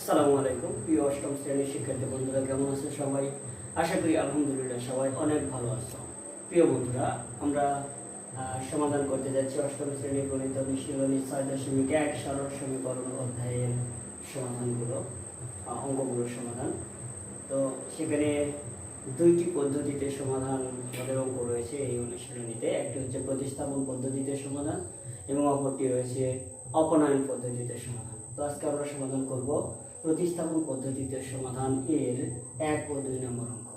আসসালামু আলাইকুম, প্রিয় অষ্টম শ্রেণির শিক্ষার্থী বন্ধুরা, কেমন আছে সবাই? আশা করি আলহামদুলিল্লাহ সবাই অনেক ভালো আছো। প্রিয় বন্ধুরা, আমরা সমাধান করতে যাচ্ছি অষ্টম শ্রেণির গণিত অনুশীলনী ছয় দশমিক এক সরল সমীকরণ অধ্যায়ের সমাধানগুলো অঙ্কগুলোর সমাধান। তো সেখানে দুইটি পদ্ধতিতে সমাধান আমাদের অঙ্ক রয়েছে এই অনুশীলনীতে একটি হচ্ছে প্রতিস্থাপন পদ্ধতিতে সমাধান এবং অপরটি রয়েছে অপনয়ন পদ্ধতিতে সমাধান। তো আজকে আমরা সমাধান করব প্রতিস্থাপন পদ্ধতিতে সমাধান এর এক ও দুই নম্বর অঙ্ক।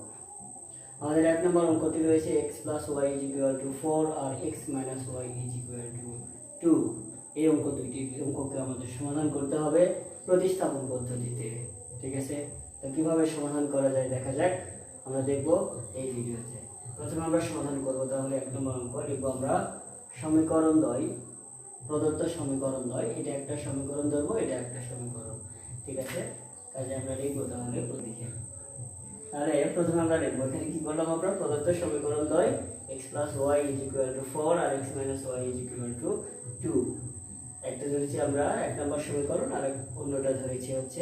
আমাদের এক নম্বর অঙ্কটি রয়েছে x plus y is equal to four R x minus y is equal to two এই অঙ্ক দুইটি অঙ্ককে আমাদের সমাধান করতে হবে প্রতিস্থাপন পদ্ধতিতে। ঠিক আছে? তো কীভাবে সমাধান করা যায় দেখা যাক। আমরা দেখব এই ভিডিওতে। প্রথমে আমরা সমাধান করব তাহলে এক নম্বর অঙ্ক। লিখব আমরা সমীকরণ দ্বয় প্রদত্ত সমীকরণ নয় এটা একটা সমীকরণ ধরবো, এটা একটা সমীকরণ। ঠিক আছে? কাজে আমরা লিখব তাহলে প্রতীকে তাহলে প্রথমে আমরা লিখব। এখানে কি বললাম আমরা? প্রদত্ত সমীকরণ নয় x plus y is equal to four R x minus y is equal to two একটা ধরেছি আমরা এক নম্বর সমীকরণ আর অন্যটা ধরেছি হচ্ছে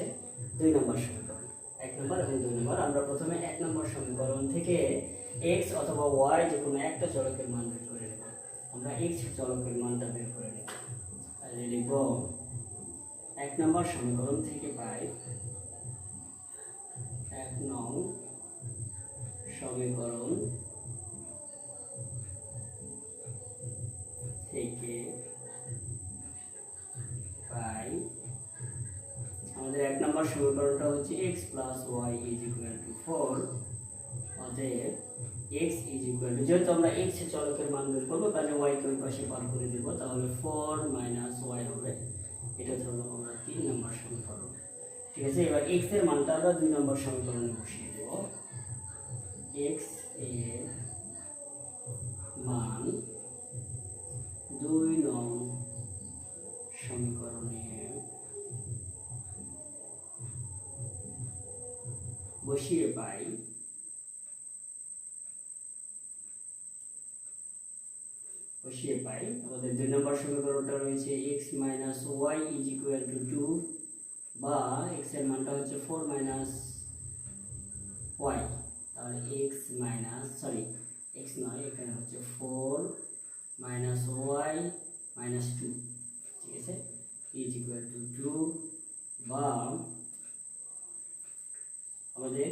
দুই নম্বর সমীকরণ। এক নম্বর এবং দুই নম্বর। আমরা প্রথমে এক নম্বর সমীকরণ থেকে এক্স অথবা ওয়াই যে কোনো একটা চলকের মান বের করে নেব। আমরা এক্স চলকের মানটা বের করে নেব। তাহলে লিখব এক নম্বর সমীকরণ থেকে পাই। এক নং সমীকরণ থেকে পাই। আমাদের এক নম্বর সমীকরণটা হচ্ছে x plus y is equal to four অতএব এক্স ইজ ইকুয়াল টু যেহেতু আমরা এক্স চলকের মান বের করব, তাহলে ওয়াই কে ওই পাশে পার করে দেবো, তাহলে ফোর মাইনাস ওয়াই হবে এটা ধরলাম আমরা তিন নম্বর সমীকরণ ঠিক আছে? এবার এক্সের মানটা আমরা দুই নম্বর সমীকরণে বসিয়ে দেবো। এক্সের মান দুই নং সমীকরণে বসিয়ে পাই বসিয়ে পাই। আমাদের দুই নম্বর সমীকরণটা রয়েছে x minus y is equal to two বা এক্সের মানটা হচ্ছে ফোর মাইনাস ওয়াই তাহলে এক্স সরি এক্স নয়, এখানে হচ্ছে ফোর মাইনাস ওয়াই ঠিক আছে? ইজ ইকুয়াল টু টু বা আমাদের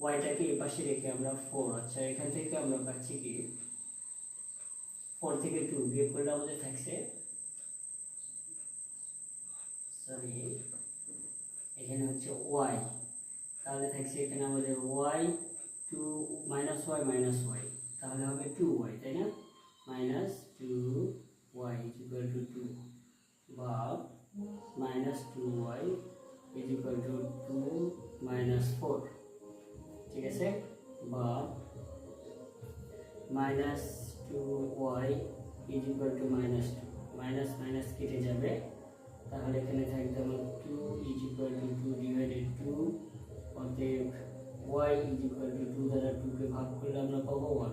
ওয়াইটাকে এই পাশে রেখে আমরা ফোর আচ্ছা এখান থেকে আমরা পাচ্ছি কি? ফোর থেকে টু বিয়োগ করলে আমাদের থাকছে সরি এখানে হচ্ছে ওয়াই তাহলে থাকছে এখানে আমাদের y two minus y minus y তাহলে হবে টু ওয়াই তাই না? Minus two y equal to two বা minus two y is equal to two minus four ঠিক আছে? বা minus two y is equal to minus two minus minus কেটে যাবে তাহলে এখানে থাকবে আমার two is equal to two divided two অতএব y is equal to two দ্বারা টুকে ভাগ করলে আমরা পাবো ওয়ান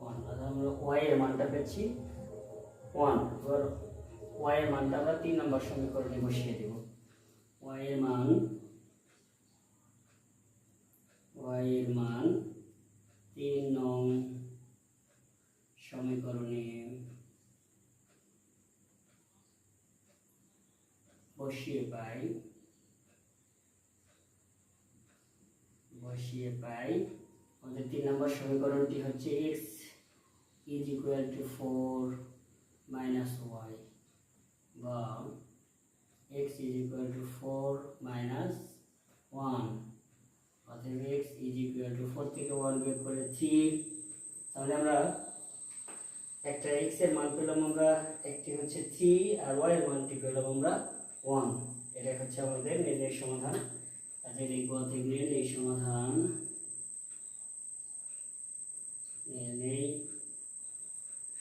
ওয়ান অর্থাৎ আমরা ওয়াই এর মানটা পেয়েছি ওয়ান এবার ওয়াই এর মানটা আমরা তিন নম্বর সমীকরণে বসিয়ে দেব। ওয়াই এর মান ওয়াই এর মান তিন নং সমীকরণে বসিয়ে পাই। বসিয়ে পাই। আমাদের তিন নম্বর সমীকরণটি হচ্ছে x is equal to four minus y বা x is equal to four minus one অতএব x is equal to four থেকে ওয়ান বের করে থ্রি তাহলে আমরা একটা এক্সের মান পেলাম আমরা, একটি হচ্ছে থ্রি আর ওয়াই এর মানটি পেলাম আমরা ওয়ান। এটা হচ্ছে আমাদের নির্ণয় সমাধান। কাজে লিখব অতএব নির্ণয় সমাধান।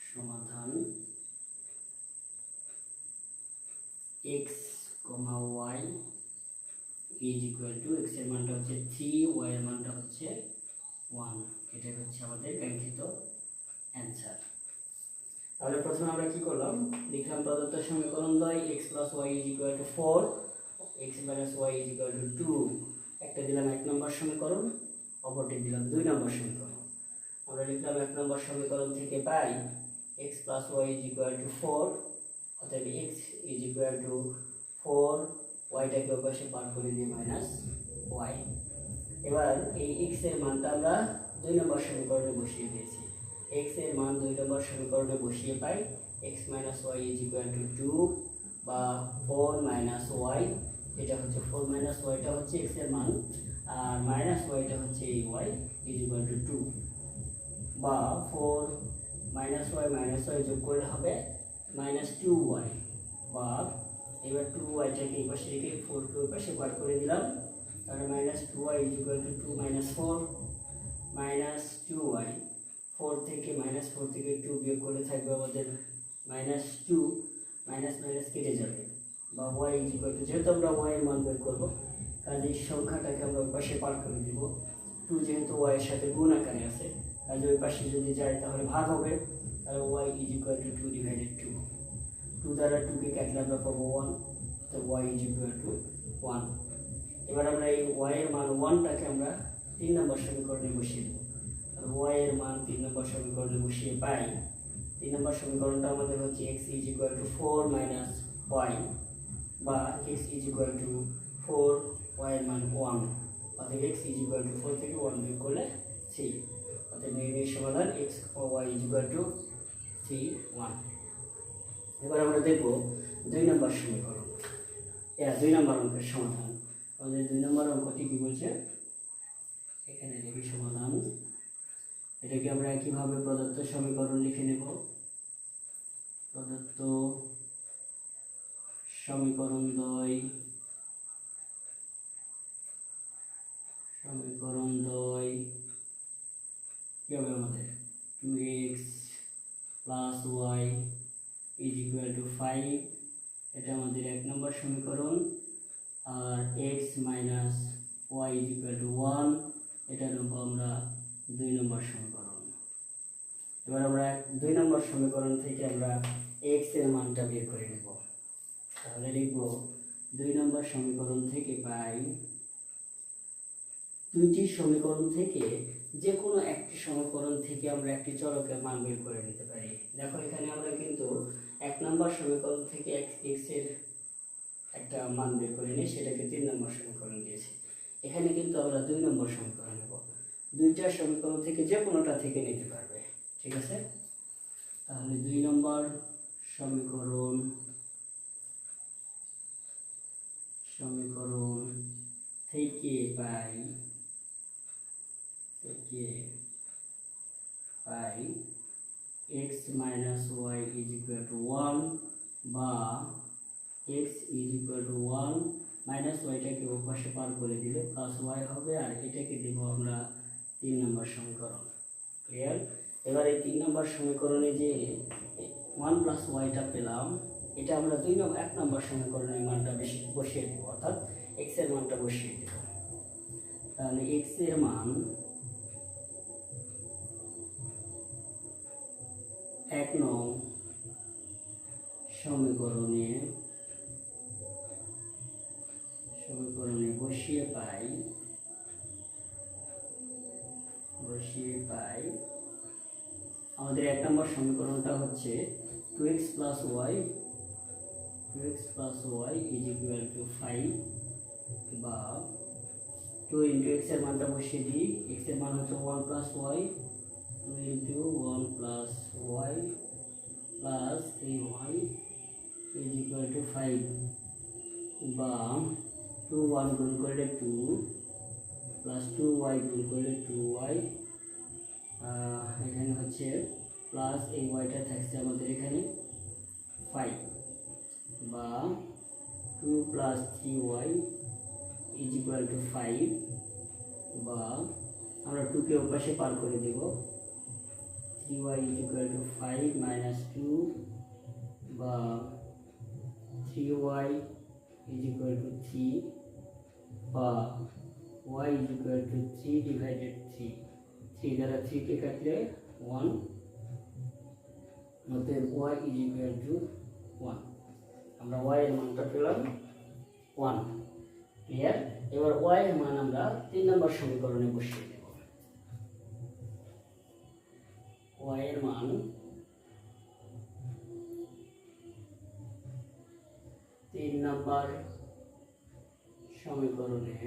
সমাধান। X comma y is equal to এক্সের মানটা হচ্ছে থ্রি, ওয়াই এর মানটা হচ্ছে ওয়ান। এটা হচ্ছে আমাদের কাঙ্ক্ষিত প্রথমে আমরা কি করলাম? লিখলাম প্রদত্ত সমীকরণ দ্বয় x plus y is equal to four x minus y is equal to two একটা দিলাম এক নম্বর সমীকরণ অপরটি দিলাম দুই নম্বর সমীকরণ আমরা লিখলাম এক নম্বর সমীকরণ থেকে পাই x plus y is equal to four অতএব x is equal to four ওয়াইটাকে পার করে দিয়ে মাইনাস ওয়াই এবার এই এক্সের মানটা আমরা দুই নম্বর সমীকরণে বসিয়ে দিয়েছি। এক্সের মান দুই নম্বর সমীকরণে বসিয়ে পাই x minus y is equal to two বা ফোর মাইনাস ওয়াই এটা হচ্ছে ফোর মাইনাস ওয়াইটা হচ্ছে এক্সের মান, আর মাইনাস ওয়াইটা হচ্ছে এই y is equal to two বা four minus y minus y যোগ করলে হবে মাইনাস টু ওয়াই বা এবার টু ওয়াইটাকে এই পাশে রেখে ফোরকে ওই পাশে বার করে দিলাম, তাহলে minus two y is equal to two minus four minus two y four থেকে মাইনাস ফোর থেকে টু বিয়োগ করে থাকবে আমাদের মাইনাস টু মাইনাস মাইনাস কেটে যাবে। বা ওয়াই ইজ ইকুয়াল যেহেতু আমরা ওয়াই মান বের করব, কাজে এই সংখ্যাটাকে আমরা ওই পাশে পার করে দিব। টু যেহেতু ওয়াই এর সাথে গুণ আকারে আছে, কাজে ওই পাশে যদি যায় তাহলে ভাগ হবে, তাহলে y is equal to two divided two two দ্বারা টুকে কাটলে আমরা পাবো ওয়ান তো y is equal to one এবার আমরা এই ওয়াই এর মান ওয়ানটাকে আমরা তিন নম্বর সমীকরণে বসিয়ে দেবো। ওয়াই এর মান তিন নম্বর সমীকরণে বসিয়ে পাই। তিন নম্বর সমীকরণটা আমাদের হচ্ছে x is equal to four minus y বা x is equal to four y এর মান ওয়ান অর্থাৎ ফোর থেকে ওয়ান বিয়োগ করলে থ্রি অর্থাৎ নির্ণয় সমাধান ও y is to three one এবার আমরা দেখব দুই নম্বর সমীকরণ। এরা দুই নম্বর অঙ্কের সমাধান। আমাদের দুই নম্বর অঙ্কটি কি বলছে? এখানে সমাধান। এটাকে আমরা একইভাবে প্রদত্ত সমীকরণ লিখে নেব। প্রদত্ত সমীকরণ দ্বয় সমীকরণ দ্বয় কি হবে আমাদের? Two x plus y is equal to five. এটা আমাদের এক নম্বর সমীকরণ। আর x minus y is equal to one. এটা নেব আমরা দুই নম্বর সমীকরণ এবার আমরা দুই নম্বর সমীকরণ থেকে আমরা এক্সের মানটা বের করে নেব। তাহলে লিখব দুই নম্বর সমীকরণ থেকে পাই দুইটি সমীকরণ থেকে যে কোনো একটি সমীকরণ থেকে আমরা একটি চলকের মান বের করে নিতে পারি। দেখো, এখানে আমরা কিন্তু এক নম্বর সমীকরণ থেকে এক্সের একটা মান বের করে নিই সেটাকে তিন নম্বর সমীকরণ দিয়েছি। এখানে কিন্তু আমরা দুই নম্বর সমীকরণ নেব। দুইটা সমীকরণ থেকে যে কোনোটা থেকে নিতে পারবে ঠিক আছে? তাহলে দুই নম্বর সমীকরণ সমীকরণ থেকে পাই থেকে পাই x minus y is equal to one বা x is equal to one minus ওয়াইটাকে ওপাশে পার করে দিলে প্লাস ওয়াই হবে আর এটাকে দেবো আমরা তিন নম্বর সমীকরণ। ক্লিয়ার এবার এই তিন নম্বর সমীকরণে যে ওয়ান প্লাস ওয়াইটা পেলাম, এটা আমরা দুই নম্বর এক নম্বর সমীকরণে মানটা বেশি বসিয়ে দেবো, অর্থাৎ এক্সের মানটা বসিয়ে দেব। তাহলে এক্সের মান এক নং সমীকরণে সমীকরণে বসিয়ে পাই আমাদের এক নম্বর সমীকরণটা হচ্ছে two x plus y, two x plus y is equal to five বা টু ইন্টু এক্সের মানটা বসিয়ে দিই। এক্সের মান হচ্ছে one plus y two into one plus y plus এই y is equal to five বা টু ওয়ান গুণ করলে টু প্লাস টু ওয়াই গুণ করলে টু ওয়াই এখানে হচ্ছে প্লাস এই ওয়াইটা থাকছে আমাদের এখানে ফাইভ বা two plus three y is equal to five বা আমরা টুকে অভ্যাসে পার করে দেব। Three y is equal to five minus two বা three y is equal to three বা y is equal to three divided three three দ্বারা থ্রিকে কাটলে ওয়ান অতএব y is equal to one আমরা ওয়াই মানটা পেলাম ওয়ান ক্লিয়ার এবার ওয়াই মান আমরা তিন নম্বর সমীকরণে বসিয়ে দেব। ওয়াই এর মান তিন নম্বর সমীকরণে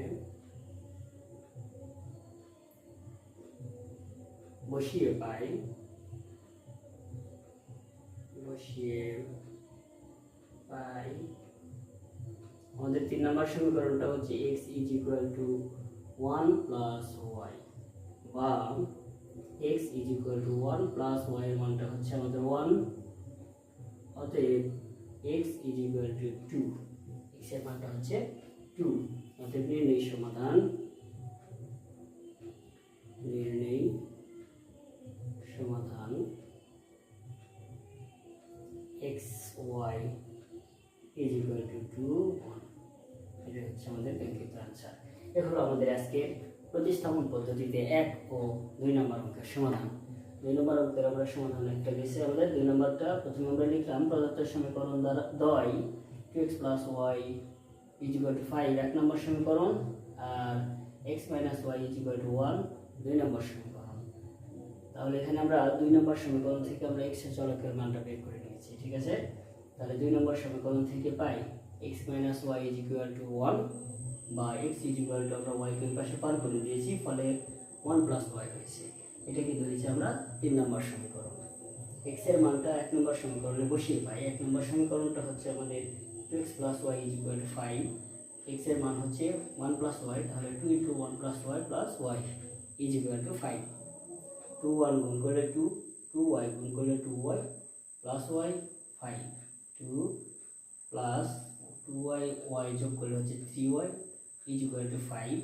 বসিয়ে পাই। বসিয়ে পাই। আমাদের তিন নম্বর সমীকরণটা হচ্ছে x is equal to one plus y বা x is equal to one plus y মানটা হচ্ছে আমাদের ওয়ান অতএব x is equal to two এক্সের মানটা হচ্ছে টু অতএব নির্ণয় সমাধান এ হলো আমাদের আজকে প্রতিস্থাপন পদ্ধতিতে এক ও দুই নম্বর অঙ্কের সমাধান। দুই নম্বর অঙ্কের আমরা সমাধান একটা গেছে আমাদের দুই নম্বরটা প্রথমে আমরা লিখলাম প্রদত্ত সমীকরণ দ্বারা দয় two x plus y to five, এক নম্বর সমীকরণ, আর x minus y to one, দুই নম্বর সমীকরণ। তাহলে এখানে আমরা দুই নম্বর সমীকরণ থেকে আমরা এক্সের চলকের মানটা বের করে নিয়েছি, ঠিক আছে? তাহলে দুই নম্বর সমীকরণ থেকে পাই x minus y is to one বা এক্স ইজ ইকুয়াল টু আমরা ওয়াইকে ওই পাশে পার করে দিয়েছি, ফলে ওয়ান প্লাস ওয়াই হয়েছে। এটাকে ধরেছি আমরা তিন নম্বর সমীকরণ। এক্সের মানটা এক নম্বর সমীকরণে বসিয়ে পাই। এক নম্বর সমীকরণটা হচ্ছে আমাদের two x plus y is equal to five এক্সের মান হচ্ছে ওয়ান প্লাস ওয়াই তাহলে two into one plus y plus y is equal to five two one গুণ করলে টু টু ওয়াই গুণ করলে two y plus y five two plus two y y যোগ করলে হচ্ছে three y is equal to five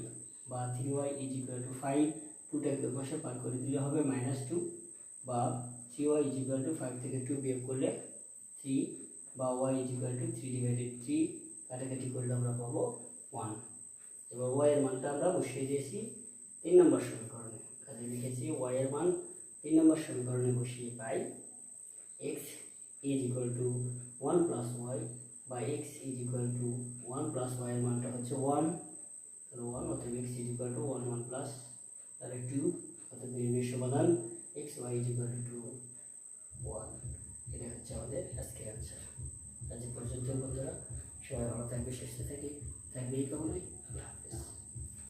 বা three y is equal to five টুটাকে বসে পার করে দিলে হবে মাইনাস টু বা three y is equal to five থেকে টু বিয়োগ করলে থ্রি বা y is equal to three divided three কাটাকাটি করলে আমরা পাবো ওয়ান এবার ওয়াই এর মানটা আমরা বসিয়ে দিয়েছি তিন নম্বর সমীকরণে। কাজে লিখেছি ওয়াই এর মান তিন নম্বর সমীকরণে বসিয়ে পাই x is equal to one plus y বা x is equal to one plus y এর মানটা হচ্ছে ওয়ান তাহলে ওয়ান অর্থাৎ x is equal to one one plus তাহলে টু অর্থাৎ x y is equal to one এটা হচ্ছে আমাদের আজকের অ্যান্সার আজ পর্যন্ত বন্ধুরা, সবাই ভালো থাকবে, সুস্থ থাকি থাকবে এই